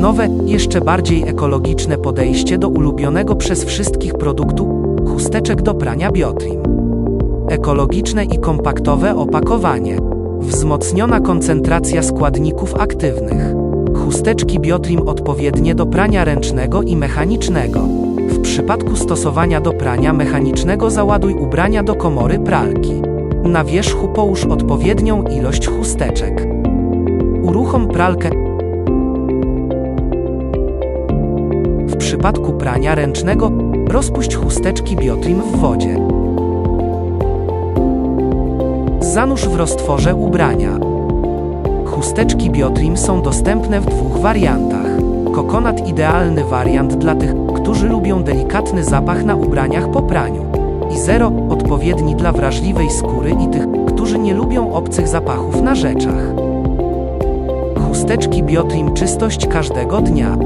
Nowe, jeszcze bardziej ekologiczne podejście do ulubionego przez wszystkich produktu chusteczek do prania Biotrim. Ekologiczne i kompaktowe opakowanie. Wzmocniona koncentracja składników aktywnych. Chusteczki Biotrim odpowiednie do prania ręcznego i mechanicznego. W przypadku stosowania do prania mechanicznego załaduj ubrania do komory pralki. Na wierzchu połóż odpowiednią ilość chusteczek. Uruchom pralkę. Przypadku prania ręcznego rozpuść chusteczki Biotrim w wodzie. Zanurz w roztworze ubrania. Chusteczki Biotrim są dostępne w dwóch wariantach. Kokonat idealny wariant dla tych, którzy lubią delikatny zapach na ubraniach po praniu. I zero odpowiedni dla wrażliwej skóry i tych, którzy nie lubią obcych zapachów na rzeczach. Chusteczki Biotrim czystość każdego dnia.